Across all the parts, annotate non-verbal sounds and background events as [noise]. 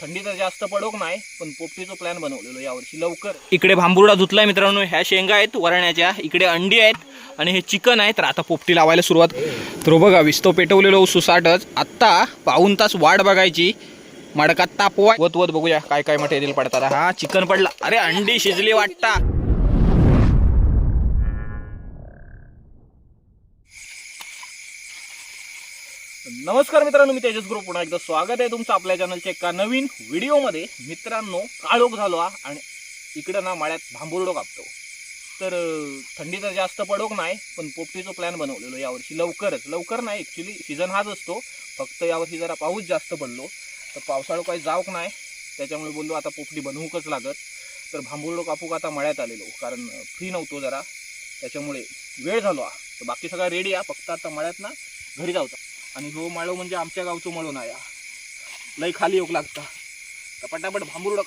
थंडी तर जास्त पडोक नाही पण पोपटीचा प्लॅन बनवलेलो यावर्षी लवकर. इकडे भांबुर्डा धुतलाय मित्रांनो ह्या शेंगा आहेत वरण्याच्या. इकडे अंडी आहेत आणि हे चिकन आहे तर आता पोपटी लावायला सुरुवात. तर हो बघा विस्तो पेटवलेलो सुसाटच आत्ता पाऊन तास वाट बघायची. मडकात तापवा. वत वत बघूया काय काय मटेरियल पडतात हा चिकन पडला. अरे अंडी शिजली वाटता. नमस्कार मित्रांनो मी तेजस ग्रुप. पुन्हा एकदा स्वागत आहे तुमचं आपल्या चॅनलच्या एका नवीन व्हिडिओमध्ये मित्रांनो काळोख झालो आणि इकडं ना मळ्यात भांबुर्डो कापतो. तर थंडी तर जास्त पडोक नाही पण पोपटीचं प्लॅन बनवलेलो यावर्षी लवकरच. लवकर नाही ॲक्च्युली सीझन हाच असतो. फक्त यावर्षी जरा पाऊस जास्त पडलो. तर पावसाळं काही जाऊक नाही. त्याच्यामुळे बोललो आता पोपटी बनवूकच लागत. तर भांबुर्डो कापूक आता मळ्यात आलेलो कारण फ्री नव्हतो जरा. त्याच्यामुळे वेळ झालो हा. तर बाकी सगळा रेडी आहे फक्त आता मळ्यात ना घरी जाऊचा आणि हो माळो म्हणजे आमच्या गावचं मळो नाही लय खाली येऊक लागता. तर पटापट भांबुर्ड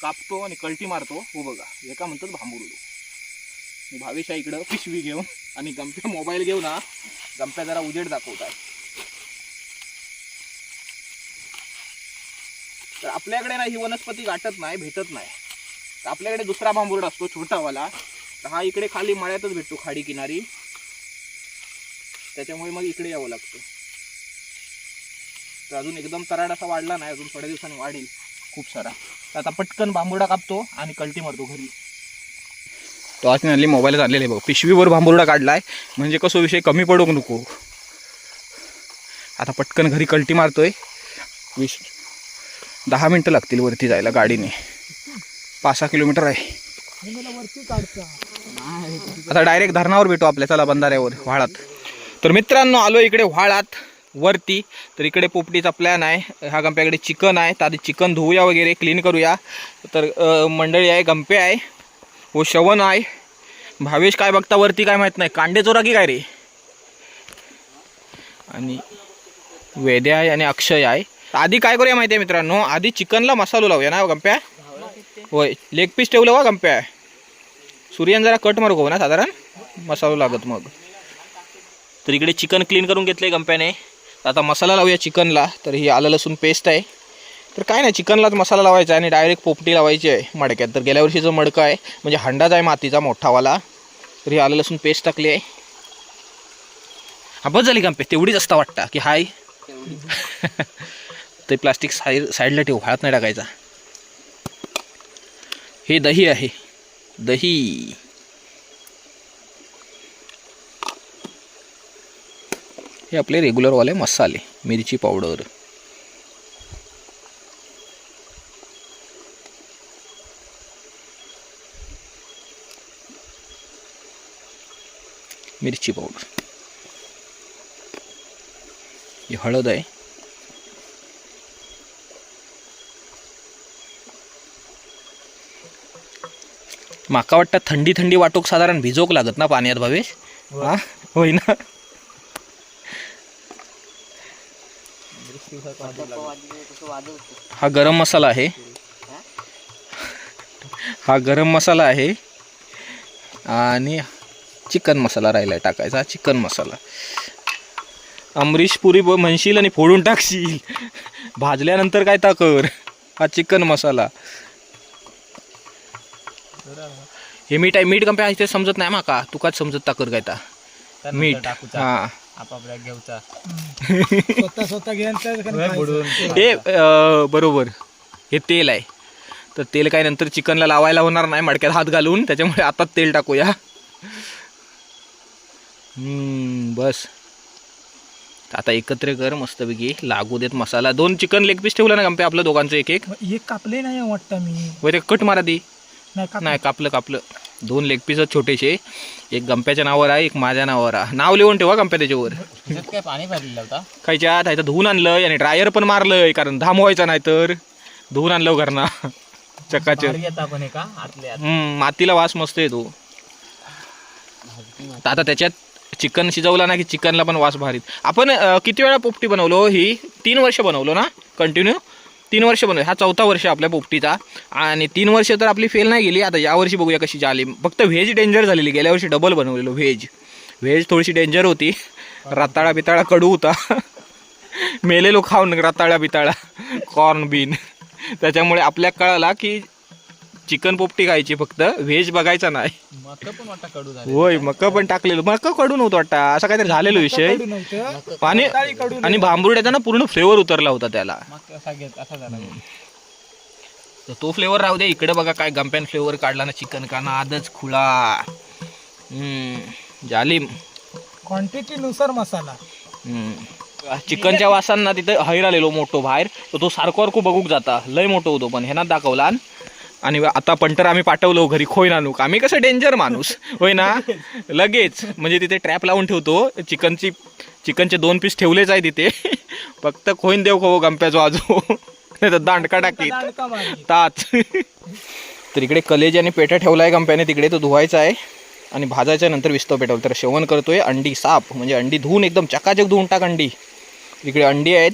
कापतो आणि कल्टी मारतो. हो बघा एका म्हणतात भांबुर्डो? मी इकडं पिशवी घेऊन आणि गमप्या मोबाईल घेऊन ना गमप्या जरा उजेड दाखवताय तर आपल्याकडे ना ही वनस्पती गाठत नाही भेटत नाही. तर आपल्याकडे दुसरा भांबुर्ड असतो छोटावाला. तर हा इकडे खाली मळ्यातच भेटतो खाडी किनारी त्याच्यामुळे मग इकडे यावं लागतं. तर अजून एकदम तराड असा वाढला नाही अजून थोड्या दिवसांनी वाढेल खूप सारा. तर आता पटकन बांबुडा कापतो आणि कल्टी मारतो घरी. तो आज हल्ली मोबाईल आणलेले बघ. पिशवीवर भांबुर्डा काढलाय. म्हणजे कसं विषय कमी पडूक नको. आता पटकन घरी कल्टी मारतोय. वीस दहा मिनटं लागतील वरती जायला गाडीने. पाच सहा किलोमीटर आहे. आता डायरेक्ट धरणावर भेटू आपल्या. चला बंधाऱ्यावर व्हाळात तर मित्रांनो आलो इकडे व्हाळात वरती. तर इकडे पोपटीचा प्लॅन आहे. ह्या गंप्याकडे चिकन आहे. तर आधी चिकन धुवूया वगैरे क्लीन करूया. तर मंडळी आहे गंपे आहे. व श्रवण आहे. भावेश काय बघता वरती काय माहीत नाही. कांडे चोरा की काय रे? आणि वेद्या आहे आणि अक्षय आहे. आधी काय करूया माहिती आहे मित्रांनो? आधी चिकनला मसालो लावूया ना हो, गंप्या? होय लेग पीस ठेवलं वा गंप्या. सूर्यन जरा कट मारू हो ना साधारण? मसालो लागत मग. तर इकडे चिकन क्लीन करून घेतले गंप्याने. आता मसाला लावूया चिकनला. तर ही आलं लसूण पेस्ट आहे. तर काय नाही चिकनलाच मसाला लावायचा आहे आणि डायरेक्ट पोपटी लावायची आहे मडक्यात. तर गेल्या वर्षीचं मडकं आहे. म्हणजे हंडाच आहे मातीचा मोठावाला. तर ही आलं लसूण पेस्ट टाकली आहे. हा बस झाली गंपे तेवढीच असता वाटतं की हाय. [laughs] ते प्लास्टिक साईड साईडला ठेवू. हात नाही टाकायचा. हे दही आहे. दही. हे आपले रेग्युलरवाले मसाले मिरची पावडर मिरची पावडर ही हळद आहे. माका वाटतं थंडी थंडी वाटोक साधारण भिजोक लागत ना पाण्यात भावेश? हा? होय ना हा गरम मसाला आहे. हा गरम मसाला आहे. आणि चिकन मसाला राहिला टाकायचा चिकन मसाला. अमरीश पुरी म्हणशील आणि फोडून टाकशील. भाजल्यानंतर काय टाकर हा चिकन मसाला. हे मीठ आहे मीठ कंपे इथे समजत नाही माका. तुकाच समजत टाकर काय ता? मीठ. हा. आपापल्या घेऊचा. स्वतः स्वतः घेऊन तर हे अं, बरोबर. हे तेल आहे. तर तेल काय नंतर चिकनला लावायला होणार नाही मडक्यात हात घालून. त्याच्यामुळे आता तेल टाकूया. हम्म, बस. आता एकत्र कर मस्तपैकी. लागू देत मसाला. दोन चिकन लेग पीस ठेवलं ना गंपे आपलं दोघांचं एक एक एक कापले नाही वाटतं मी. व ते कट मारा दी नाही नाही कापलं कापलं. दोन लेग पीस छोटेसे. एक गंप्याच्या नावावर आहे एक माझ्या नावावर आहे. नाव लिहून ठेवा गंप्या त्याच्यावर. काय पाणी भरलेलं होता? खायच्या आत आहे धुवून आणलंय आणि ड्रायर पण मारलंय कारण धाम व्हायचा नाही तर. धुवून आणलं घरना. [laughs] भारी हे. हम्म, मातीला वास मस्त येतो. आता त्याच्यात चिकन शिजवला ना की चिकनला पण वास भारीत. आपण किती वेळा पोपटी बनवलो? ही तीन वर्ष बनवलो ना? कंटिन्यू तीन वर्ष बनवले हा चौथा वर्ष आपल्या पोपटीचा. आणि तीन वर्ष तर आपली फेल नाही गेली. आता यावर्षी बघूया कशी झाली. फक्त व्हेज डेंजर झालेली. गेल्या वर्षी डबल बनवलेलो व्हेज व्हेज थोडीशी डेंजर होती. रताळा बिताळा कडू होता. मेलेलो खाऊन रताळा बिताळा. कॉर्न बीन त्याच्यामुळे आपल्या कळाला की चिकन पोपटी खायची फक्त व्हेज बघायचा नाही. होय मका पण टाकलेलं. मका कडून होतो वाटतं. असं काहीतरी झालेलो विषय. आणि आणि भांबुर्ड्याचा ना पूर्ण फ्लेवर उतरला होता त्याला. तर तो फ्लेवर राहू दे. इकडे बघा काय गंप्यान फ्लेवर काढला ना चिकन का ना आजच खुळा जालिम. क्वांटिटी नुसार मसाला. चिकनच्या वासांना तिथं हैर आलेलो मोठो बाहेर. तर तो सारखो सारखो बघूक जाता. लय मोठो होतो पण ह्याना दाखवला. आणि आता पंटर आम्ही पाठवलो घरी खोय नानूक. आम्ही कसं डेंजर माणूस. होय ना? [laughs] लगेच. म्हणजे तिथे ट्रॅप लावून ठेवतो. चिकनची चिकनचे दोन पीस ठेवलेच आहे तिथे. [laughs] फक्त खोईन देव खो गंप्याचो आजो. [laughs] नाही तर दांडका मारी. ताच. तर इकडे कलेज आणि पेठा ठेवलाय गंप्याने. तिकडे तो धुवायचा आहे. आणि भाजायच्या नंतर विस्तव पेटवलं. तर शेवण करतोय अंडी साप म्हणजे अंडी धुवून एकदम चकाचक धुवून टाक अंडी. इकडे अंडी आहेत.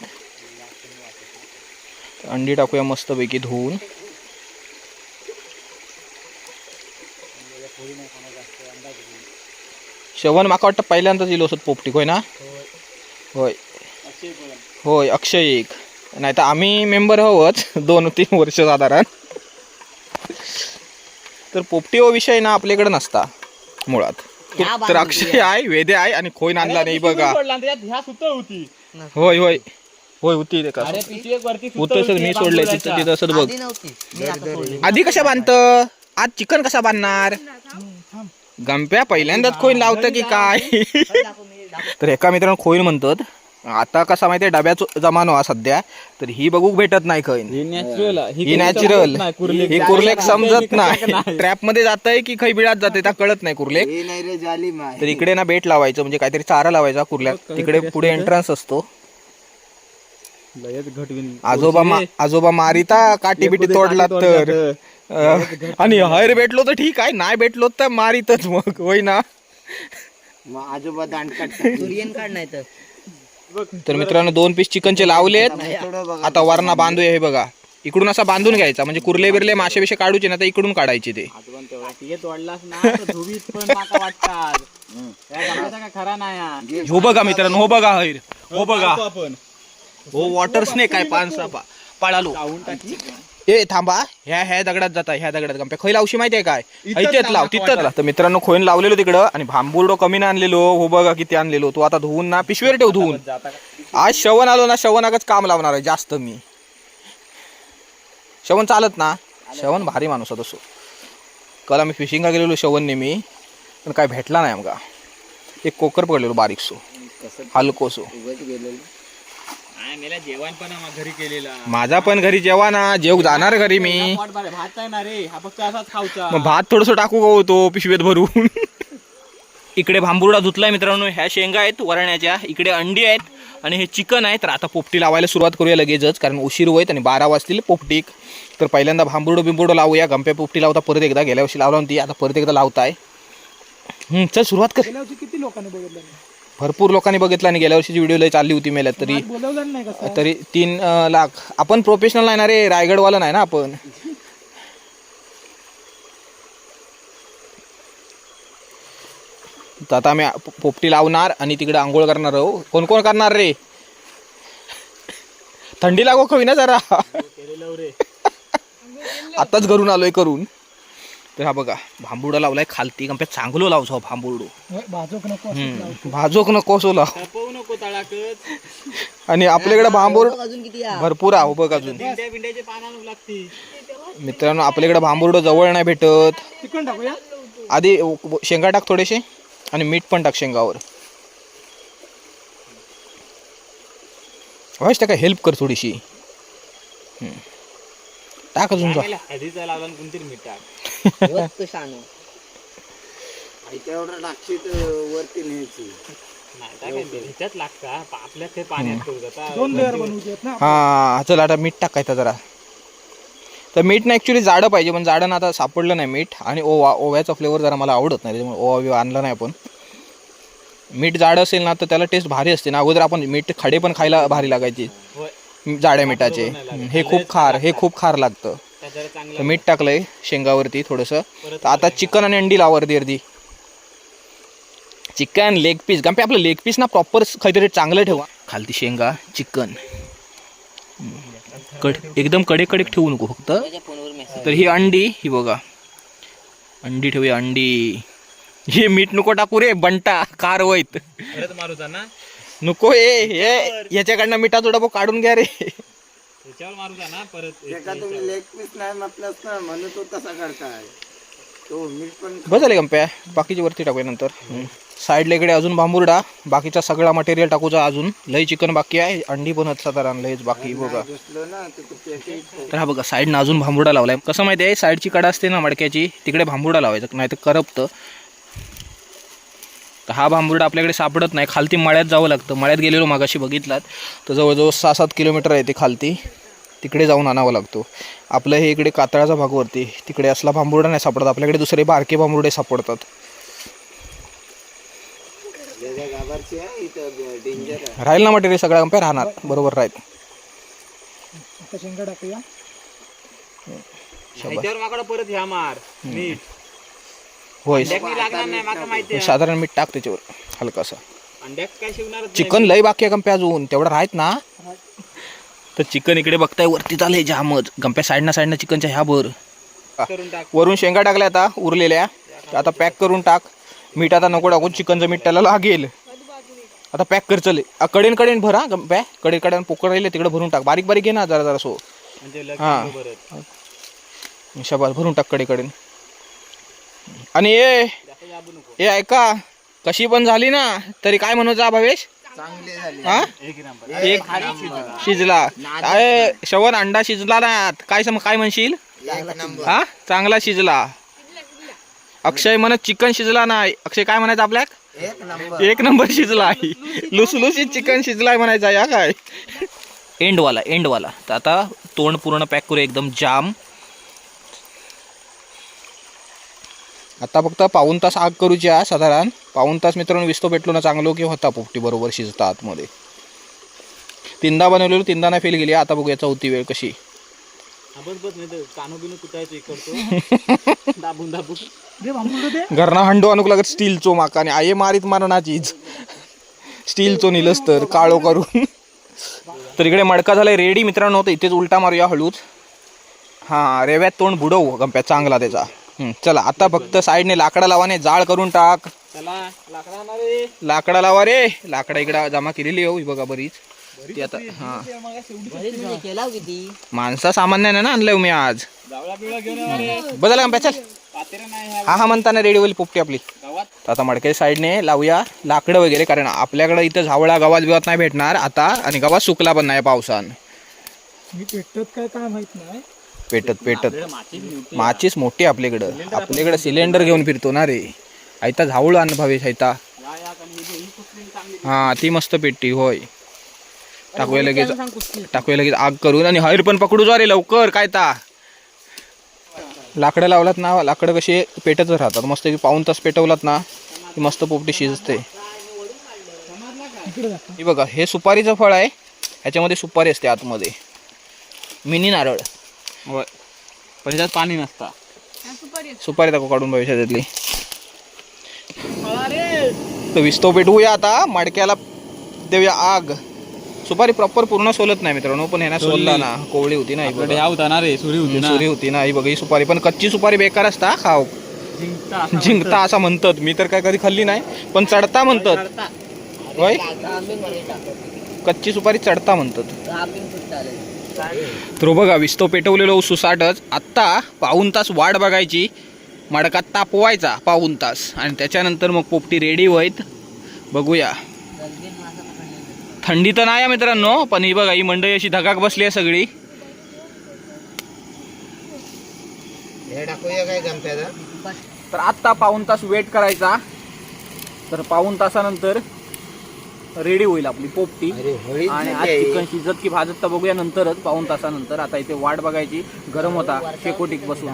अंडी टाकूया मस्तपैकी धुवून. शेवण माका वाटतं पहिल्यांदाच दिलो असत पोपटी होय ना? होय. होय अक्षय एक. नाही तर आम्ही मेंबर हवंच दोन तीन वर्ष साधारण. तर पोपटी हो विषय ना आपल्याकडे नसता मुळात. तर अक्षय आहे वेदे आहे आणि खोईन आणला नाही बघा. ह्या सुद्धा होती. होय होय. होय होती ते का अरे पिशवी एक वरती सुद्धा होतं मी सोडलंय तिथं तिथं असं बघ. आधी नव्हती. मी आता सोडली. आधी कशा बांधत? आज चिकन कसा बांधणार गंप्या पहिल्यांदाच खोईन लावतं की काय? तर एका मित्रानं खोईन म्हणतात. आता कसा माहितीये डब्याचा जमानो हा सध्या. तर ही बघूक भेटत नाही खैन. ही नॅचरल ही ही कुर्लेक. समजत नाही. ट्रॅपमध्ये जात आहे की खै बिळात जाते त्या कळत नाही कुर्लेक. नाही रे जाली तर इकडे ना बेट लावायचं म्हणजे काहीतरी चारा लावायचा कुर्ल्या तिकडे पुढे एंट्रन्स असतो. आजोबा मा- आजोबा मारिता काठी बिटी तोडला तर. आणि हयर भेटलो तर ठीक आहे नाही भेटलो तर मारितच मग होय ना? आजोबा दांड काढ काढ नाही तर. तर मित्रांनो दोन पीस चिकनचे लावलेत. आता वरणा बांधूया हे बघा. इकडून असा बांधून घ्यायचा म्हणजे कुर्ले बिरले मासे बिशे काढूचे ना तर इकडून काढायचे ते. खरा नाही हा. बघा मित्रांनो हो बघा हैर. हो बघा. हो वॉटर स्नेक आहे पानसा पळालो. ए थांबा. ह्या ह्या दगडात जाता ह्या दगडात गंप्या खैला औशी माहिती आहे काय? इथेच लाव तिथंच लाव. तर मित्रांनो खोईन लावलेलो तिकडं आणि भांबुर्डो कमी ना आणलेलो. हो बघा किती आणलेलो. तू आता धुवून ना पिशवीवर ठेव धुवून. आज श्रवण आलो ना श्रवणाकच काम लावणार आहे जास्त मी. श्रवण चालत ना? श्रवण भारी माणूस तसो काल आम्ही फिशिंगला गेलेलो श्रवणने मी पण काय भेटला नाही आमका. एक कोकर पकडलेलो बारीक सो. हलकोसो नाही, मेला जेवण पण आम्हा घरी केलेला. माझा पण घरी जेवा ना जेव जाणार घरी मी. पोट भरे भात आहे ना रे हा फक्त असाच खाऊचा. मग भात थोडस टाकू का होतो पिशवीत भरून. इकडे भांबुर्डा धुतलाय मित्रांनो ह्या शेंगा आहेत वरण्याच्या इकडे अंडी आहेत आणि हे चिकन आहे तर आता पोपटी लावायला सुरुवात करूया लगेचच कारण उशीर होईत आणि बारा वाजतील पोपटीक. तर पहिल्यांदा भांबुर्डो बिंबुर्डो लावूया गंप्या पोपटी लावता परत एकदा गेल्या वर्षी लावला होती आता परत एकदा लावताय. हम्म, चल सुरुवात कर. गेल्या वर्षी किती लोकांनी बघितलं? भरपूर लोकांनी बघितलं आणि गेल्या वर्षीची व्हिडिओ लय चालली होती मेल्यात तरी आज बोलवलं नाही कसं तरी तीन अं, लाख. आपण प्रोफेशनल नाही ना रे रायगडवाला नाही ना आपण? तर आता आम्ही पो- पोपटी लावणार आणि तिकडे आंघोळ करणार आहो. कोण कोण करणार रे? थंडी लागो खवी ना जरा? आताच घरून आलोय करून. तर हा बघा भांबुडा लावलाय खालती गंप्या चांगलो लावचो हा भांबुडो. भाजूक नको लावतो. भाजोक नको सोला तपवू नको आणि आपल्याकडे किती भरपूर आहे बघ अजून. बिंड्या बिंड्याचे पाना लागती. मित्रांनो आपल्याकडे भांबुर्ड जवळ नाही भेटत. आधी शेंगा टाक थोडेसे आणि मीठ पण टाक शेंगावर. व्हायच काय हेल्प कर थोडीशी. हम्म. टाक अजून जा. हळदीचा लावला आणि कोणतरी मीठ टाक. [laughs] नाही टाकायचं. ह्याच्यात लागता आपल्या ते पाण्यात करू जाता. दोन लेअर बनवूयात ना हा चल आता मीठ टाकायचं जरा. तर मीठ ना ॲक्च्युली जाडं पाहिजे पण जाडं ना आता सापडलं नाही मीठ. आणि ओवा ओव्याचा फ्लेवर जरा मला आवडत नाही त्याच्यामुळे ओवा बिवा आणला नाही आपण. मीठ जाडं असेल ना तर त्याला टेस्ट भारी असते. ना अगोदर आपण मीठ खडे पण खायला भारी लागायची. जाड्या मिठाचे. हे खूप खार हे खूप खार लागतं. तर मीठ टाकलंय शेंगावरती थोडंसं. तर आता चिकन आणि अंडी लावरती अर्धी अर्धी. चिकन लेग पीस कारण आपलं लेग पीस ना प्रॉपर काहीतरी चांगलं ठेवा. खालती शेंगा चिकन. कड एकदम कडे कडे ठेवू नको फक्त. तर ही अंडी ही बघा. अंडी ठेवूया अंडी. हे मीठ नको टाकू रे बंटा कार वैत मारू ना. नको ए हे याच्याकडनं मिठाचा डबो काढून घ्या रे. त्याच्यावर मारूचा ना परत. एका तुम्ही लेग पीस नाही म्हटलंच ना म्हणून तो तसा करताय. तो मीठ पण बस झाले गंप्या बाकीची वरती टाकूया नंतर. साईडला इकडे अजून बांबुर्डा बाकीचा सगळा मटेरियल टाकूचा अजून. लय चिकन बाकी आहे अंडी पण साधारण लयच बाकी बघा. पेटी तर हा. बघा साईडनं अजून भांबुडा लावलाय. कसं माहिती आहे साईडची कडा असते ना मडक्याची तिकडे भांबुडा लावायचं नाही तर करपतं. तर हा भांबुर्डा आपल्याकडे सापडत नाही. खालती मळ्यात जावं लागतं. मळ्यात गेलेलो मागाशी बघितलात. तर जवळजवळ सहा सात किलोमीटर आहे ते खालती. तिकडे जाऊन आणावं लागतो. आपलं हे इकडे कातळाचा भाग वरती तिकडे असला भांबुर्डा नाही सापडत. आपल्याकडे दुसरे बारके भांबुर्डे सापडतात. राहील ना मटेरियल सगळा? कंपेअर राहणार. बरोबर राहील. आता शेंगा टाकूया. ह्याच्यावर माकडं परत ह्या मार. मीठ होय. अंड्याक लागणार नाही माका माहिती आहे. साधारण मीठ टाक त्याच्यावर हलकासा काय शिवणार चिकन लय बाकी आहे गंप्या अजून तेवढं राहत ना. तर चिकन इकडे बघताय वरती चाललंय जामच. गंप्या साईडनं साईडनं चिकनच्या ह्या करून टाक. वरून शेंगा टाकल्या आता उरलेल्या. त्या आता पॅक करून टाक. मीठ आता नको टाकून चिकनचं मीठ त्याला लागेल. आता पॅक कर चले. आ, कडेन कडेन भर हा गंप्या. कडे कडेन पोकळ राहिले तिकडे भरून टाक. बारीक बारीक घे ना जरा जरा सो म्हणजे हा. शबाज भरून टाककडे कडेन. आणि ए ए ऐका कशी पण झाली ना तरी काय म्हणू जा भावेश? चांगली झाली. हा? एक शिजला. अरे श्रवण अंडा शिजला ना काय सम काय म्हणशील? एक नंबर. हा? चांगला शिजला. अक्षय म्हणत चिकन शिजला नाही अक्षय काय म्हणायचं आपल्या एक नंबर. एक नंबर शिजला लुसलुसीत चिकन शिजलाय म्हणायचा या काय? एंडवाला एंडवाला. तर आता तोंड पूर्ण पॅक करू एकदम जाम. आता फक्त पाऊन तास आग करूच्या साधारण. पाऊन तास मित्रांनो विस्तो पेटलो ना चांगलो की होता पोपटी बरोबर शिजता आतमध्ये. तीनदा बनवलेलो तीनदा नाही फेल गेली आता बघूया चौथी वेळ कशी. घरना हंडो अनुक लागत स्टीलचो माका आणि आये मारीत मारणाचीच स्टीलचो निलस तर काळो करून. तर इकडे मडका झालाय रेडी मित्रांनो. तर इथेच उलटा मारूया हळूच. हां रेव्यात तोंड बुडवू गंप्या चांगला त्याचा. हं, चला आता फक्त साईडने लाकडा लावाने जाळ करून टाक. चला लाकडा आणा रे. लाकडा लावा रे. लाकडा इकडं जमा केलेली हो ही बघा बरीच. ती आता हां. माणसा सामान्य नाही ना आणलंय मी आज. जावळा बिवळा घेऊन या रे बदला गंप्या चल पातेरा नाही ह्या हा हा म्हणताना रेडी होईल पोपटी आपली. गावात. तर आता मडके साईडने लावूया लाकडं वगैरे कारण आपल्याकडे इथं झावळा गावात बिवात नाही भेटणार आता आणि गावात सुकला पण नाही पावसान. मी पेटत काय काय माहीत नाही. पेटत पेटत. माचीस माचीच मोठी आपल्याकडं. आपल्याकडे सिलेंडर घेऊन फिरतो ना रे. आयता झावळ आण भावेश आयता. हा ती मस्त पेटती होय. टाकूया लगेच टाकूया लगेच. आग करून आणि हैर पण पकडू जा रे लवकर काय ता? लाकडं लावलात ना लाकडं कशी पेटतच राहतात. मस्त पाऊन तास पेटवलात ना की मस्त पोपटी शिजते. हे बघा हे सुपारीचं फळ आहे. ह्याच्यामध्ये सुपारी असते आतमध्ये. मिनी नारळ. होय. पण त्यात पाणी नसता. सुपारी दाखव काढून भविष्यातली तर विस्तो पेटवूया आता. मडक्याला देऊया आग. सुपारी प्रॉपर पूर्ण सोलत नाही मित्रांनो पण ह्याना सोलला. ना. कोवळी होती ना. ह्या होता ना रे सुरी होती ना. सुरी होती ना ही बघा ही सुपारी. पण कच्ची सुपारी बेकार असता खाव. जिंकता जिंकता असं म्हणतात. मी तर काय कधी खाल्ली नाही पण चढता म्हणतात. होय? कच्ची सुपारी चढता म्हणतात. तर बघा विस्तो पेटवलेलो सुसाटच आत्ता पाऊन तास वाट बघायची. मडकात तापवायचा पाऊन तास. आणि त्याच्यानंतर मग पोपटी रेडी होईत. बघूया. थंडी तर नाही मित्रांनो पण ही बघा ही मंडई अशी धगाक बसली आहे सगळी. हे तर आत्ता पाऊन तास वेट करायचा. तर पाऊन तासानंतर रेडी होईल आपली पोपटी. आणि आज चिकन शिजत की भाजत तर बघूया नंतरच पाऊन तासानंतर. आता इथे वाट बघायची गरम होता शेकोटीक बसून.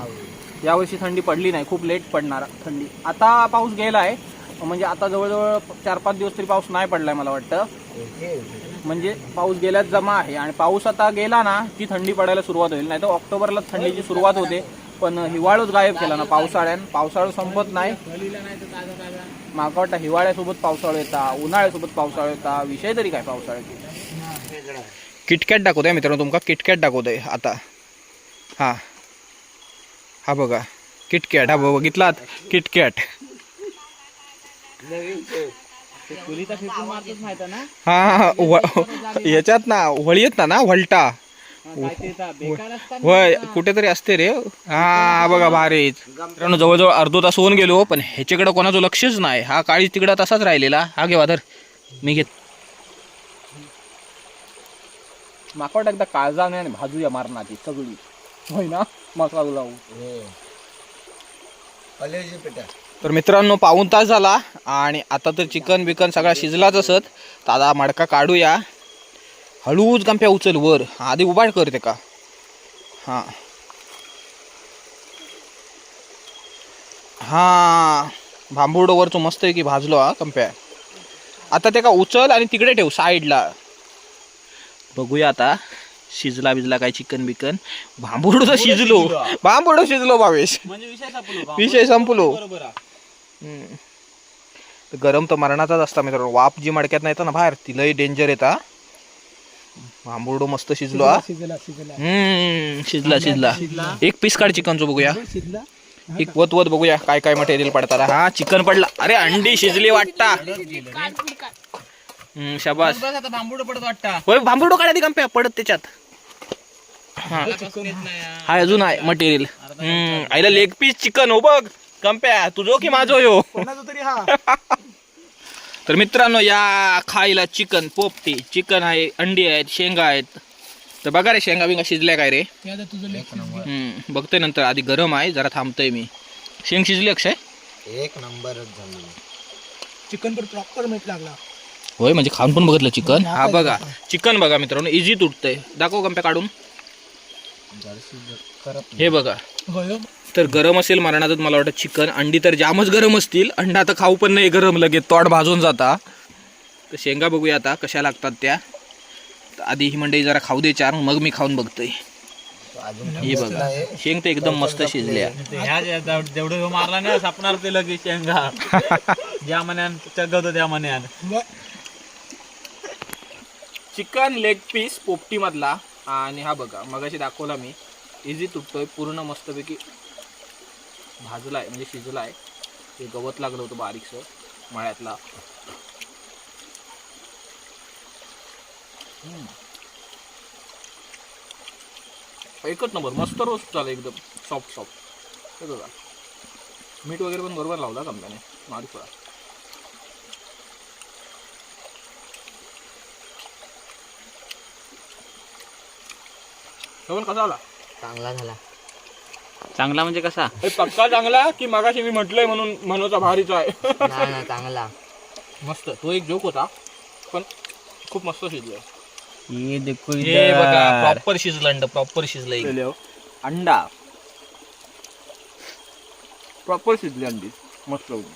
यावर्षी थंडी पडली नाही खूप लेट पडणार थंडी. आता पाऊस गेला आहे म्हणजे आता जवळजवळ चार पाच दिवस तरी पाऊस नाही पडलाय मला वाटतं. म्हणजे पाऊस गेल्याच जमा आहे. आणि पाऊस आता गेला ना की थंडी पडायला सुरुवात होईल. नाही तर ऑक्टोबरला थंडीची सुरुवात होते. पण हिवाळूच गायब केला ना पावसाळ्यान. पावसाळा संपत नाही. माका वाटतं हिवाळ्यासोबत पावसाळा येता उन्हाळ्यासोबत पावसाळा येता विषय तरी काय पावसाळ्याचे वेगळा किटकॅट दाखवतोय मित्रांनो तुमका किटकॅट दाखवतोय आता. हा. हा बघा किटकॅट हा बघितलात? किटकॅट हा याच्यात ना वळी येत ना ना व्हलटा हा. होय कुठेतरी असते रे. हा बघा भारीच मित्रांनो जवळजवळ अर्धो तास होऊन गेलो पण ह्याच्याकडे कोणाचं लक्षच नाही. हा काळी तिकडं तसाच राहिलेला. हा घे वादर. मी घेत माका वाटतं एकदा काळजा नाही आणि भाजूया मारणाची सगळी. होय ना? मसाला लावू हो. तर मित्रांनो पाऊन तास झाला आणि आता तर चिकन बिकन सगळा शिजलाच असत. तर आता मडका काढूया. हळूच गंप्या उचल वर. आधी उभाड करते का? हां. हां. भांबुर्ड वरचो मस्त आहे की भाजलो हा कंप्या आता ते का उचल आणि तिकडे ठेव साईडला. बघूया आता शिजला बिजला काय चिकन बिकन. भांबुर्ड तर शिजलो. भांबुर्ड शिजलो भावेश. म्हणजे विषय संपलो गरम तर मरणाचाच असता मित्रांनो. वाप जी मडक्यात नाही ना बाहेर ती लय डेंजर येता भांबुर्डो मस्त शिजलो हा. शिजला शिजला. हम्म शिजला शिजला एक पीस काढ चिकनचो बघूया. शिजला एक वत वत बघूया काय काय मटेरियल पडतात हा चिकन पडला. अरे अंडी शिजली वाटता. हम्म, शाबास. बांबूड पडत वाटता. होय भांबुर्डो काढा ती कंप्या पडत त्याच्यात. हा. हाय अजून आहे मटेरियल हम्म आईला लेग पीस चिकन हो बघ. कंप्या तुझो की माझो यो तरी हा. [laughs] तर मित्रांनो या खायला चिकन पोपटी चिकन आहे अंडी आहेत शेंगा आहेत. तर बघा रे शेंगा बिंगा शिजल्या काय रे? हम्म, बघतोय नंतर. आधी गरम आहे जरा थांबतोय मी. शेंग शिजली अक्षय? एक नंबरच झालं. चिकन पण प्रॉपर मीठ लागला. होय म्हणजे खाऊन पण बघितलं चिकन? हा बघा. चिकन बघा मित्रांनो इझी तुटतंय. दाखव कंप्या काढून. हे बघा. तर गरम असेल मरणातच मला वाटतं चिकन अंडी तर जामच गरम असतील. अंडा तर खाऊ पण नाही गरम लगेच तोड भाजून जाता. तर शेंगा बघूया आता कशा लागतात त्या. आधी ही मंडळी जरा खाऊ दे चार मग मी खाऊन बघतोय. अजून हे बघा. शेंग तर एकदम मस्त शिजल्या. जेवढं मारला ना सापणार ते लगेच शेंगा. [laughs] ज्या मन्यान चगवतो त्या मन्यान चिकन लेग पीस पोपटी मधला आणि हा बघा मगाशी दाखवला मी. इझी तुटतोय पूर्ण मस्तपैकी भाजलाय म्हणजे शिजलाय. ते गवत लागलं होतं बारीकसं मळ्यातला. एकच नंबर मस्त रोस्ट झालं एकदम सॉफ्ट सॉफ्ट हे बघा. मीठ वगैरे पण बरोबर लावला कंपनीने मारी थोडा कसा आला? चांगला झाला. चांगला म्हणजे कसा? पक्का चांगला की मगाशी मी म्हटलंय म्हणून म्हणूचा भारीचा आहे? नाही चांगला. मस्त. तो एक जोक होता पण खूप मस्त शिजलाय ये देखो हे बघा प्रॉपर शिजलं अंड प्रॉपर शिजलंय अंडा. प्रॉपर शिजली अंडी. मस्त होती.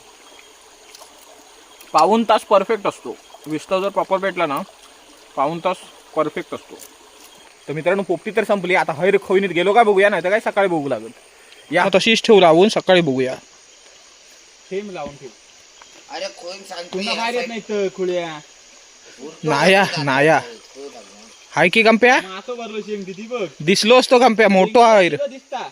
पाऊन तास परफेक्ट असतो. विस्तार जर प्रॉपर भेटला ना पाऊन तास परफेक्ट असतो. तर मित्रांनो पोपटी तर संपली. आता हैर खोईनीत गेलो का बघूया नाही तर काय सकाळी बघू लागत या. तशीच ठेवू लावून सकाळी बघूया. थेंब लावून ठेव. अरे पुन्हा बाहेर येत नाही तर खुळ्या. नाया नाया हाय की कंप्या दिसलो असतो कंप्या मोठो दिसता.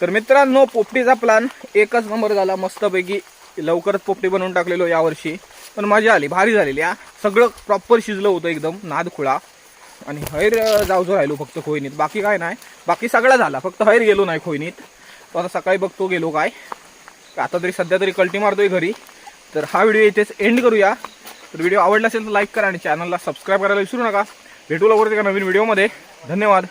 तर मित्रांनो पोपटीचा प्लॅन एकच नंबर झाला. मस्तपैकी लवकरच पोपटी बनवून टाकलेलो यावर्षी. पण मजा आली भारी झालेली हा. सगळं प्रॉपर शिजलं होतं एकदम नाद खुळा आणि हैर जाऊजो राहिलो फक्त खोयनीत बाकी काय नाही. बाकी सगळं झाला. फक्त हैर गेलो नाही खोयनीत तो आता सकाळी बघतो गेलो काय. आता तरी सध्या तरी कल्टी मारतोय घरी. तर हा व्हिडिओ इथेच एंड करूया. तर व्हिडिओ आवडला असेल तर लाईक करा आणि चॅनलला सबस्क्राईब करायला विसरू नका. भेटू लवकरच एका नवीन व्हिडिओमध्ये धन्यवाद.